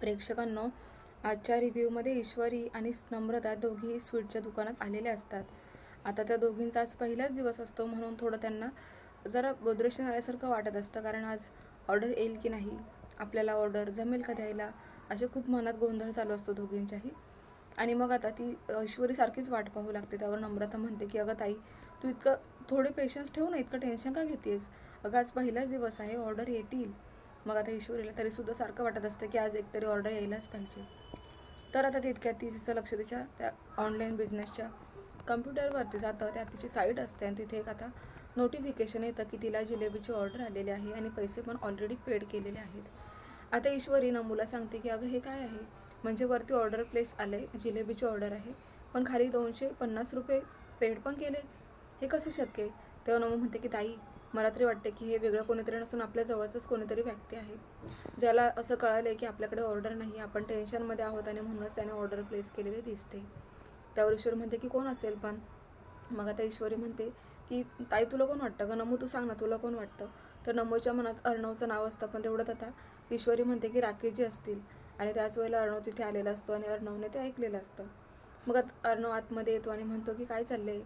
प्रेक्षकांनो आजच्या रिव्ह्यूमध्ये ईश्वरी आणि नम्रता दोघीही स्वीटच्या दुकानात आलेले असतात. आता त्या दोघींचा आज पहिलाच दिवस असतो म्हणून थोडं त्यांना जरा बोद्रेशन झाल्यासारखं वाटत असतं कारण आज ऑर्डर येईल की नाही आपल्याला ऑर्डर जमेल का द्यायला असे खूप मनात गोंधळ चालू असतो दोघींच्याही. आणि मग आता ती ईश्वरीसारखीच वाट पाहू लागते. त्यावर नम्रता म्हणते की अगं ताई तू इतकं थोडे पेशन्स ठेव ना इतकं टेन्शन का घेतेस अगं आज पहिलाच दिवस आहे ऑर्डर येतील. मग आता ईश्वरीला तरीसुद्धा सारखं वाटत असतं की आज एकतरी ऑर्डर यायलाच पाहिजे. तर आता तितक्यात ती तिचं लक्ष तिच्या त्या ऑनलाईन बिझनेसच्या कम्प्युटरवरती जातं. त्यात तिची साईट असते आणि तिथे एक आता नोटिफिकेशन येतं की तिला जिलेबीची ऑर्डर आलेली आहे आणि पैसे पण ऑलरेडी पेड केलेले आहेत. आता ईश्वरी नमूला सांगते की अगं हे काय आहे? म्हणजे वरती ऑर्डर प्लेस आलं आहे जिलेबीची ऑर्डर आहे पण खाली दोनशे पन्नास रुपये पेड पण केले. हे कसे शक्य तेव्हा नमू म्हणते की ताई मला तरी वाटते की हे वेगळं कोणीतरी नसून आपल्या जवळचंच कोणीतरी व्यक्ती आहे. ज्याला असं कळालं आहे की आपल्याकडे ऑर्डर नाही आपण टेन्शनमध्ये आहोत आणि म्हणूनच त्याने ऑर्डर प्लेस केलेली दिसते. त्यावर ईश्वर म्हणते की कोण असेल पण? मग आता ईश्वरी म्हणते की ताई तुला कोण वाटतं? का नमू तू सांग ना तुला कोण वाटतं? तर नमूच्या मनात अर्णवचं नाव असतं पण तेवढंच आता ईश्वरी म्हणते की राकेशजी असतील. आणि त्याच वेळेला अर्णव तिथे आलेला असतो आणि अर्णवने ते ऐकलेलं असतं. मग अर्णव आतमध्ये येतो आणि म्हणतो की काय चाललंय?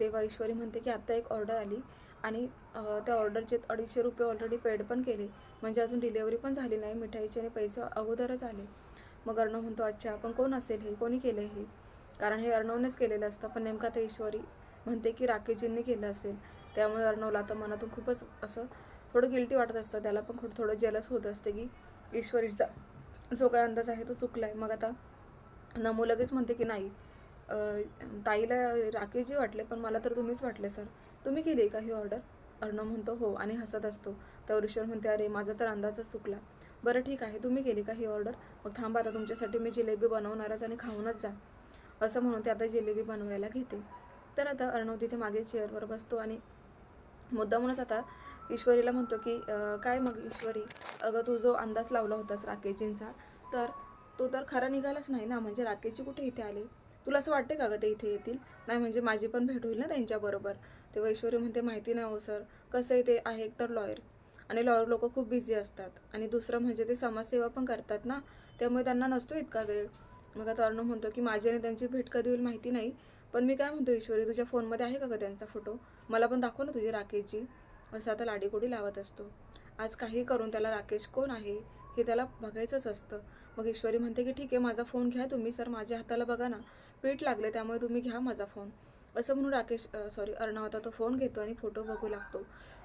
तेव्हा ईश्वरी म्हणते की आत्ता एक ऑर्डर आली. आणि त्या ऑर्डरचे अडीचशे रुपये ऑलरेडी पेड पण केले. म्हणजे अजून डिलेवरी पण झाली नाही मिठाईचे आणि पैसे अगोदरच आले. मग अर्णव म्हणतो अच्छा पण कोण असेल हे? कोणी केलं हे? कारण हे अर्णवनेच केलेलं असतं. पण नेमका ते ईश्वरी म्हणते की राकेशजींनी केलं असेल. त्यामुळे अर्णवला आता मनातून खूपच असं थोडं गिल्टी वाटत असतं. त्याला पण खूप थोडं जेलस होत असते की ईश्वरीचा जो काय अंदाज आहे तो चुकला आहे मग आता नमू लगेच म्हणते की नाही ताईला राकेशजी वाटले पण मला तर तुम्हीच वाटले सर. तुम्ही केली का ही ऑर्डर? अर्णव म्हणतो हो आणि हसत असतो. तर ईश्वर म्हणते अरे माझा तर अंदाजच चुकला. बरं ठीक आहे. तुम्ही केली का ही ऑर्डर? मग थांबा आता तुमच्यासाठी मी जिलेबी बनवणारच आणि खाऊनच जा. असं म्हणून ते आता जिलेबी बनवायला घेते. तर आता अर्णव तिथे मागे चेअरवर बसतो आणि मुद्दामूनच आता ईश्वरीला म्हणतो की काय मग ईश्वरी? अगं तू जो अंदाज लावला होतास राकेशजींचा तर तो तर खरा निघालाच नाही ना? म्हणजे राकेशजी कुठे इथे आले? तुला असं वाटते का गं ते इथे येतील? नाही म्हणजे माझी पण भेट होईल ना त्यांच्याबरोबर तेव्हा ऐश्वरी म्हणते माहिती नाही हो सर. कसं आहे ते आहे एक तर लॉयर आणि लॉयर लोक खूप बिझी असतात. आणि दुसरं म्हणजे ते समाजसेवा पण करतात ना. त्यामुळे त्यांना नसतो इतका वेळ. मग आता अर्णव म्हणतो की माझी आणि त्यांची भेट कधी होईल माहिती नाही. पण मी काय म्हणतो ईश्वरी तुझ्या फोनमध्ये आहे का गं त्यांचा फोटो? मला पण दाखव ना तुझी राकेशची. असं आता लाडीकोडी लावत असतो. आज काही करून त्याला राकेश कोण आहे? हे त्याला बघायचंच असतं. मग ईश्वरी म्हणते की ठीक आहे माझा फोन घ्या तुम्ही सर. माझ्या हाताला बघा ना. पीठ लागले त्यामुळे तुम्ही घ्या माझा फोन असं म्हणून राकेश सॉरी अर्णव आता तो फोन घेतो आणि फोटो बघू लागतो.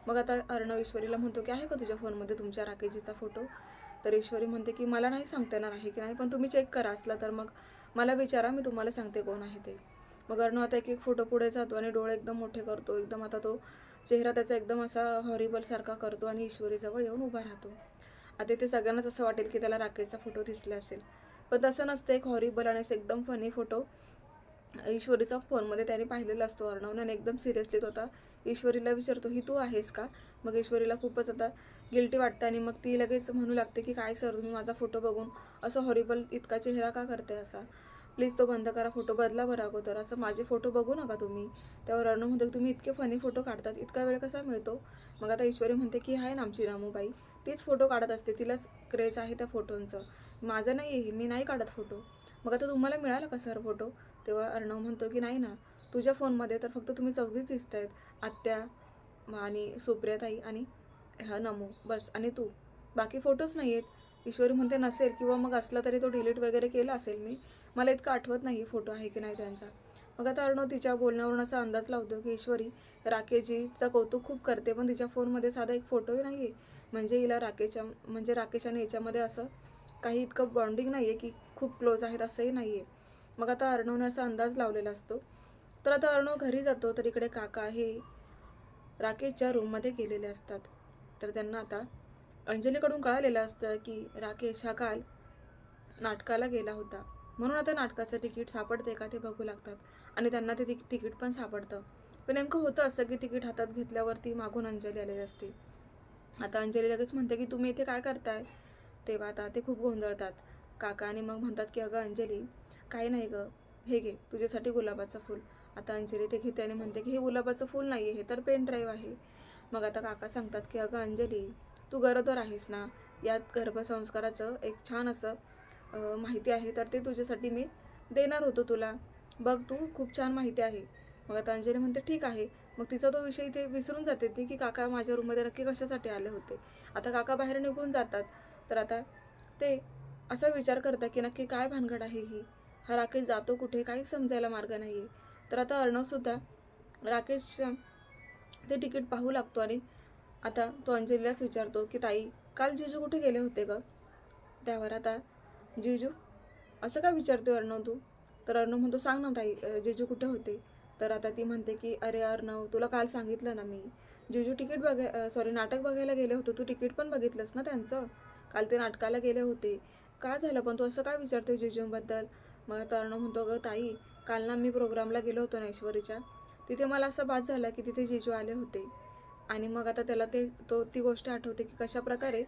मग आता अर्णव ईश्वरीला म्हणतो की आहे का तुझ्या फोनमध्ये तुमच्या राकेशजीचा फोटो तर ईश्वरी म्हणते की मला नाही सांगता येणार आहे की नाही पण तुम्ही चेक करा असला तर मग मला विचारा मी तुम्हाला सांगते कोण आहे ते. मग अर्णव आता एक एक फोटो पुढे जातो आणि डोळे एकदम मोठे करतो. एकदम आता तो चेहरा त्याचा एकदम असा हॉरिबल सारखा करतो आणि ईश्वरीजवळ येऊन उभा राहतो. आता ते सगळ्यांनाच असं वाटेल की त्याला राकेशचा फोटो दिसला असेल. पण तसं नसतं एक हॉरिबल आणि असं एकदम फनी फोटो ईश्वरीचा फोनमध्ये त्याने पाहिलेला असतो अर्णवने आणि एकदम सिरियसली तो आता ईश्वरीला विचारतो ही तू आहेस का? मग ईश्वरीला खूपच आता गिल्टी वाटतं आणि मग ती लगेच म्हणू लागते की काय सर तुम्ही माझा फोटो बघून असं हॉरिबल इतका चेहरा का करते असा? प्लीज तो बंद करा फोटो बदला बरं अगोदर. असं माझे फोटो बघू नका तुम्ही. त्यावर अर्णव म्हणतो की तुम्ही इतके फनी फोटो काढतात इतका वेळ कसा मिळतो? मग आता ईश्वरी म्हणते की आहे ना आमची रामूबाई तीच फोटो काढत असते तिलाच क्रेज आहे त्या फोटोंचं माझं नाही आहे मी नाही काढत फोटो मग आता तुम्हाला मिळाला का सर फोटो तेव्हा अर्णव म्हणतो की नाही ना तुझ्या फोनमध्ये तर फक्त तुम्ही चौघीच दिसत आहेत आत्या आणि सुप्रियाताई आणि हा नमू बस आणि तू. बाकी फोटोच नाही आहेत ईश्वरी म्हणते नसेल किंवा मग असला तरी तो डिलीट वगैरे केला असेल मी. मला इतकं आठवत नाही फोटो आहे की नाही त्यांचा. मग आता अर्णव तिच्या बोलण्यावरून असा अंदाज लावतो की ईश्वरी राकेशजीचं कौतुक खूप करते पण तिच्या फोनमध्ये साधा एक फोटोही नाही आहे म्हणजे हिला राकेशच्या म्हणजे राकेश आणि याच्यामध्ये असं काही इतकं बॉन्डिंग नाही आहे की खूप क्लोज आहेत असंही नाही आहे मग आता अर्णवने असा अंदाज लावलेला असतो. तर आता अर्णव घरी जातो तर इकडे काका हे राकेशच्या रूममध्ये गेलेले असतात. तर त्यांना आता अंजलीकडून कळालेलं असतं की राकेश हा काल नाटकाला गेला होता. म्हणून आता नाटकाचं तिकीट सापडते का ते बघू लागतात. आणि त्यांना ते तिकीट पण सापडतं. पण नेमकं होतं असं की तिकीट हातात घेतल्यावरती मागून अंजली आलेली असते. आता अंजली लगेच म्हणते की तुम्ही इथे काय करताय? तेव्हा आता ते खूप गोंधळतात. काका आणि मग म्हणतात की अगं अंजली काही नाही गं. हे घे तुझ्यासाठी गुलाबाचं फूल. आता अंजली ते घेते आणि म्हणते की हे गुलाबाचं फूल नाही आहे हे तर पेन ड्राईव्ह आहे. मग आता काका सांगतात की अगं अंजली तू गरोदर आहेस ना? यात गर्भसंस्काराचं एक छान असं माहिती आहे तर ते तुझ्यासाठी मी देणार होतो तुला. बघ तू खूप छान माहिती आहे. मग आता अंजली म्हणते ठीक आहे. मग तिचा तो विषय इथे विसरून जाते ती की काका माझ्या रूममध्ये नक्की कशासाठी आले होते. आता काका बाहेर निघून जातात. तर आता ते असा विचार करतात की नक्की काय भानगड आहे ही? हा राकेश जातो कुठे? काहीच समजायला मार्ग नाही आहे तर आता अर्णवसुद्धा राकेश ते तिकीट पाहू लागतो आणि आता तो अंजलीलाच विचारतो की ताई काल जिजू कुठे गेले होते ग? त्यावर आता जिजू असं का विचारतो अर्णव तू? तर अर्णव म्हणतो सांग ना ताई जिजू कुठे होते? तर आता ती म्हणते की अरे अर्णव तुला काल सांगितलं ना मी. जिजू तिकीट बघाय सॉरी नाटक बघायला गेले होते. तू तिकीट पण बघितलंस ना त्यांचं? काल ते नाटकाला गेले होते. का झालं? पण तू असं काय विचारते जिजूंबद्दल? मग आता अर्णव म्हणतो ग ताई काल ना मी प्रोग्रामला गेलो होतो ना ऐश्वरीच्या तिथे मला असं बाद झाला की तिथे जिजू आले होते. आणि मग आता त्याला ते तो ती गोष्ट आठवते की कशा प्रकारे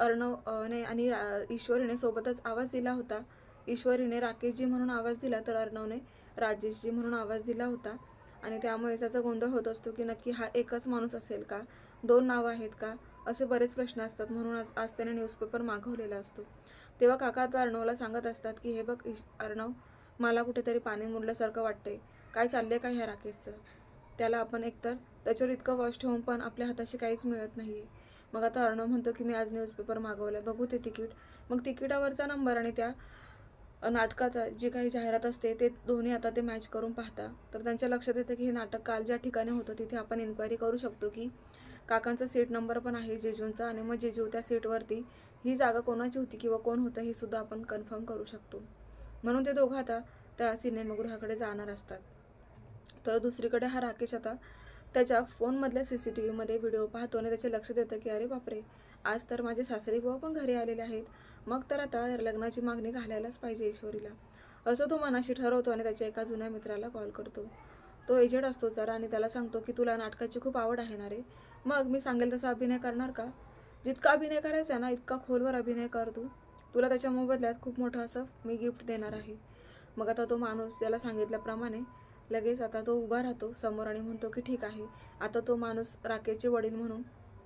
अर्णव ने आणि ईश्वरीने सोबतच आवाज दिला होता. ईश्वरीने राकेशजी म्हणून आवाज दिला तर अर्णवने राजेशजी म्हणून आवाज दिला होता. आणि त्यामुळे त्याचा गोंधळ होत असतो की नक्की हा एकच माणूस असेल का? दोन नावं आहेत का? असे बरेच प्रश्न असतात. म्हणून आज आज त्याने न्यूजपेपर मागवलेला असतो. तेव्हा काका आता अर्णवला सांगत असतात की हे बघ अर्णव मला कुठेतरी पाणी मुरल्यासारखं वाटतंय. काय चाललंय काय ह्या राकेशचं? त्याला आपण एकतर त्याच्यावर इतकं वॉश ठेवून पण आपल्या हाताशी काहीच मिळत नाही मग आता अर्णव म्हणतो की मी आज न्यूजपेपर मागवलाय. बघू ते तिकीट. मग तिकिटावरचा नंबर आणि त्या नाटकाचा जी काही जाहिरात असते ते दोन्ही आता ते मॅच करून पाहता. तर त्यांच्या लक्षात येतं की हे नाटक काल ज्या ठिकाणी होतं तिथे आपण इन्क्वायरी करू शकतो की काकांचा सीट नंबर पण आहे जेजूंचा आणि मग जेजू त्या सीटवरती ही जागा कोणाची होती किंवा कोण होतं हे सुद्धा आपण कन्फर्म करू शकतो. म्हणून ते दोघं आता त्या सिनेमागृहाकडे जाणार असतात. तर दुसरीकडे हा राकेश आता त्याच्या फोनमधल्या सी सी टी व्हीमध्ये व्हिडिओ पाहतो आणि त्याचे लक्ष देतं की अरे बापरे आज तर माझे सासरी बुवा पण घरी आलेले आहेत. मग तर आता लग्नाची मागणी घालायलाच पाहिजे ईश्वरीला. असं तो मनाशी ठरवतो आणि त्याच्या एका जुन्या मित्राला कॉल करतो. तो एजंट असतो जरा आणि त्याला सांगतो की तुला नाटकाची खूप आवड आहे ना रे. मग मी सांगेल तसा अभिनय करणार का? जितका अभिनय करायचा आहे ना इतका खोलवर अभिनय कर तू. तुला त्याच्या मोबदल्यात खूप मोठं असं मी गिफ्ट देणार आहे. मग आता तो माणूस त्याला सांगितल्याप्रमाणे लगेच आता तो उभा राहतो समोर आणि म्हणतो की ठीक आहे. आता तो माणूस राकेशचे वडील म्हणून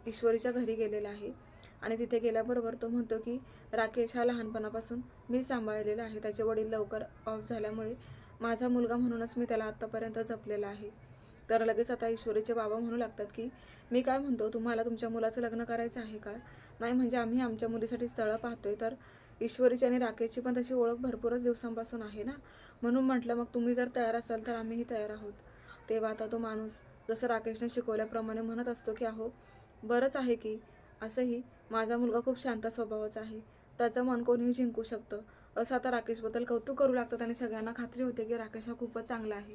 ईश्वरीच्या घरी गेलेला आहे. आणि तिथे गेल्याबरोबर तो म्हणतो की राकेश हा लहानपणापासून मी सांभाळलेला आहे. त्याचे वडील लवकर ऑफ झाल्यामुळे माझा मुलगा म्हणूनच मी त्याला आत्तापर्यंत जपलेला आहे. तर लगेच आता ईश्वरीचे बाबा म्हणू लागतात की मी काय म्हणतो तुम्हाला तुमच्या मुलाचं लग्न करायचं आहे का? नाही म्हणजे आम्ही आमच्या मुलीसाठी स्थळं पाहतोय तर ईश्वरीची आणि राकेशची पण तशी ओळख भरपूरच दिवसांपासून आहे ना? म्हणून म्हटलं मग तुम्ही जर तयार असाल तर आम्हीही तयार आहोत. तेव्हा आता तो माणूस जसं राकेशने शिकवल्याप्रमाणे म्हणत असतो की अहो बरंच आहे की. असंही माझा मुलगा खूप शांत स्वभावाचा आहे. त्याचं मन कोणीही जिंकू शकतं. असं आता राकेशबद्दल कौतुक करू लागतात आणि सगळ्यांना खात्री होते की राकेश हा खूपच चांगला आहे.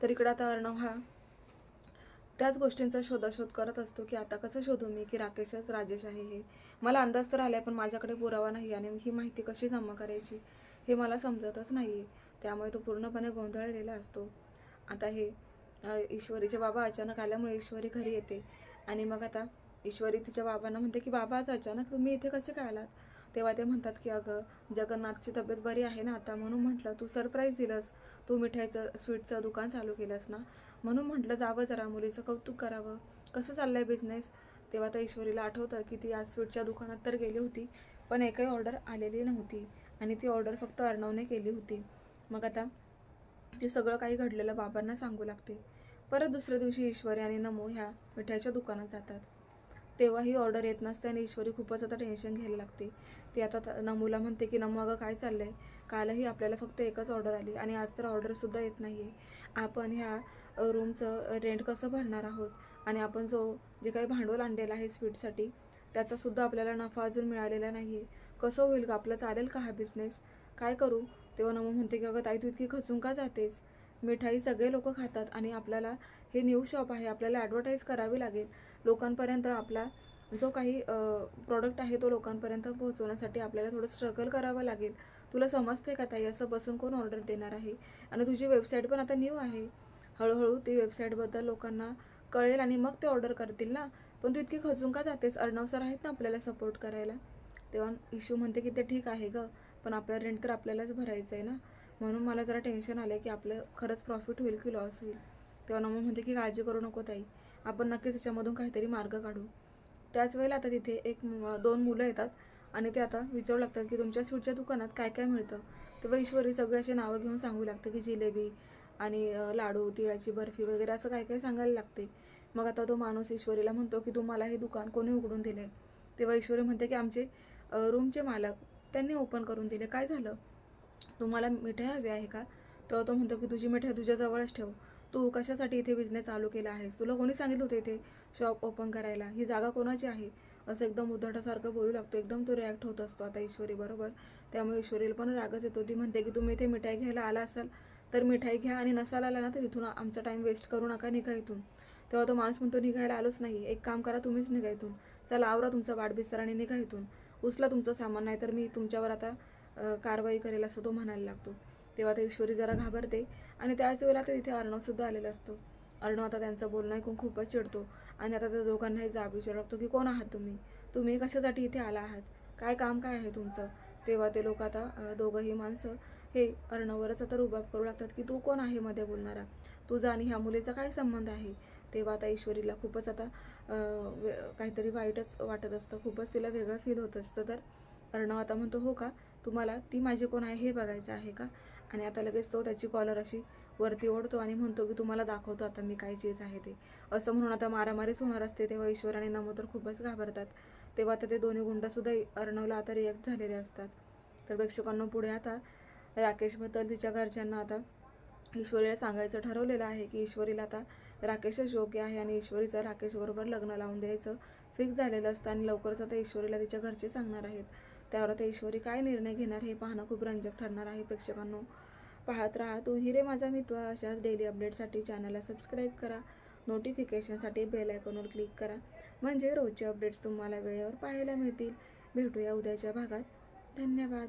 तर इकडं आता अर्णव हा त्याच गोष्टींचा शोधाशोध करत असतो की आता कसं शोधू मी की राकेशच राजेश आहे हे? मला अंदाज तर आलाय पण माझ्याकडे पुरावा नाही आणि ही माहिती कशी जमा करायची हे मला समजतच नाही त्यामुळे तो पूर्णपणे गोंधळलेला असतो. आता हे ईश्वरीचे बाबा अचानक आल्यामुळे ईश्वरी घरी येते. आणि मग आता ईश्वरी तिच्या बाबांना म्हणते की बाबा आज अचानक तुम्ही इथे कसे काय आलात? तेव्हा ते म्हणतात की अगं जगन्नाथची तब्येत बरी आहे ना आता? म्हणून म्हटलं तू सरप्राईज दिलंस. तू मिठाईचं स्वीटचं दुकान चालू केलंस ना? म्हणून म्हटलं जावं जरा मुलीचं कौतुक करावं. कसं चाललंय बिझनेस तेव्हा त्या ईश्वरीला आठवतं की ती आज स्वीटच्या दुकानात तर गेली होती पण एकही ऑर्डर आलेली नव्हती आणि ती ऑर्डर फक्त अर्णवने केली होती. मग आता ते सगळं काही घडलेलं बाबांना सांगू लागते. परत दुसऱ्या दिवशी ईश्वरी आणि नमो ह्या मिठाईच्या दुकानात जातात. तेव्हाही ऑर्डर येत नसते आणि ईश्वरी खूपच आता टेन्शन घ्यायला लागते. ती आता त- नमूला म्हणते की नमू अगं काय चाललं आहे कालही आपल्याला फक्त एकच ऑर्डर आली आणि आज तर ऑर्डरसुद्धा येत नाही आहे आपण ह्या रूमचं रेंट कसं भरणार आहोत? आणि आपण जो जे काही भांडवल आणलेलं आहे स्वीटसाठी त्याचासुद्धा आपल्याला नफा अजून मिळालेला नाही आहे कसं होईल का आपलं चालेल का हा बिझनेस काय करू? तेव्हा नमू म्हणते की अगं ताई तू इतकी खचून का जातेस? मिठाई सगळे लोक खातात आणि आपल्याला हे न्यू शॉप आहे. आपल्याला ॲडव्हर्टाईज करावी लागेल. लोकांपर्यंत आपला जो काही प्रॉडक्ट आहे तो लोकांपर्यंत पोहोचवण्यासाठी आपल्याला थोडं स्ट्रगल करावं लागेल. तुला समजते का ताई? असं बसून कोण ऑर्डर देणार आहे? आणि तुझी वेबसाईट पण आता न्यू आहे. हळूहळू ती वेबसाईटबद्दल लोकांना कळेल आणि मग ते ऑर्डर करतील ना? पण तू इतकी खचून का जातेस? अर्णव सर आहेत ना आपल्याला सपोर्ट करायला. तेव्हा इशू म्हणते की ते ठीक आहे गं पण आपला रेंट तर आपल्यालाच भरायचं आहे ना? म्हणून मला जरा टेन्शन आलं की आपलं खरंच प्रॉफिट होईल की लॉस होईल. तेव्हा नमो म्हणते की काळजी करू नको ताई. आपण नक्कीच याच्यामधून काहीतरी मार्ग काढू. त्याच वेळेला आता तिथे एक दोन मुलं येतात आणि ते आता विचारू लागतात की तुमच्या स्वीटच्या दुकानात काय काय मिळतं? तेव्हा ईश्वरी सगळ्याचे नावं घेऊन सांगू लागते की जिलेबी आणि लाडू तिळाची बर्फी वगैरे असं काय काय सांगायला लागते. मग आता तो माणूस ईश्वरीला म्हणतो की तुम्हाला हे दुकान कोणी उघडून दिले तेव्हा ईश्वरी म्हणते की आमचे रूमचे मालक त्यांनी ओपन करून दिले. काय झालं? तुम्हाला मिठाई हवी आहे का? तेव्हा तो म्हणतो की तुझी मिठाई तुझ्या जवळच ठेव. तू कशासाठी इथे बिझनेस चालू केला आहेस? तुला कोणी सांगितलं होतं इथे शॉप ओपन करायला? ही जागा कोणाची आहे? असं एकदम उद्धटासारखं बोलू लागतो. एकदम तो रिॲक्ट होत असतो आता ईश्वरी बरोबर? त्यामुळे ईश्वरीला पण रागच येतो. ती म्हणते की तुम्ही इथे मिठाई घ्यायला आला असाल तर मिठाई घ्या आणि नसाल आला ना तर इथून आमचा टाइम वेस्ट करू नका निघा इथून. तेव्हा तो माणूस म्हणतो निघायला आलोच नाही. एक काम करा तुम्हीच निघा इथून. चला आवरा तुमचा वाटबिस्तर आणि निघा इथून. उचला तुमचं सामान नाही तर मी तुमच्यावर आता कारवाई करेल असं तो म्हणायला लागतो. तेव्हा ते ईश्वरी जरा घाबरते. आणि त्याच वेळेला तर तिथे अर्णवसुद्धा आलेला असतो. अर्णव आता त्यांचं बोलणं ऐकून खूपच चिडतो. आणि आता त्या दोघांनाही जाब विचारू लागतो की कोण आहात तुम्ही? तुम्ही कशासाठी इथे आला आहात? काय काम काय आहे तुमचं? तेव्हा ते लोक आता दोघंही माणसं हे अर्णवरच आता रुबाब करू लागतात की तू कोण आहे मध्ये बोलणारा? तुझा आणि ह्या मुलीचा काय संबंध आहे? तेव्हा आता ईश्वरीला खूपच आता वे- काहीतरी वाईटच वाटत असतं. खूपच तिला वेगळं फील होत असतं. तर अर्णव आता म्हणतो हो का? तुम्हाला ती माझी कोण आहे हे बघायचं आहे का? आणि आता लगेच तो त्याची कॉलर अशी वरती ओढतो आणि म्हणतो की तुम्हाला दाखवतो आता मी काय चीज आहे ते. असं म्हणून आता मारामारीच होणार असते तेव्हा ईश्वर आणि नमो तर खूपच घाबरतात. तेव्हा आता ते दोन्ही गुंडसुद्धा अर्णवला आता रिॲक्ट झालेले असतात. तर प्रेक्षकांना पुढे आता राकेशबद्दल तिच्या घरच्यांना आता ईश्वरीला सांगायचं ठरवलेलं आहे की ईश्वरीला आता राकेशच योग्य आहे आणि ईश्वरीचं राकेशबरोबर लग्न लावून द्यायचं फिक्स झालेलं असतं आणि लवकरच आता ईश्वरीला तिच्या घरचे सांगणार आहेत. त्यावर आता ईश्वरी काय निर्णय घेणार हे पाहणं खूप रंजक ठरणार आहे. प्रेक्षकांनो पाहत राहा. तू हिरे माझा मित्र. अशाच डेली अपडेटसाठी चॅनलला सबस्क्राईब करा. नोटिफिकेशनसाठी बेल आयकॉनवर क्लिक करा. म्हणजे रोजचे अपडेट्स तुम्हाला वेळेवर पाहायला मिळतील. भेटूया उद्याच्या भागात. धन्यवाद.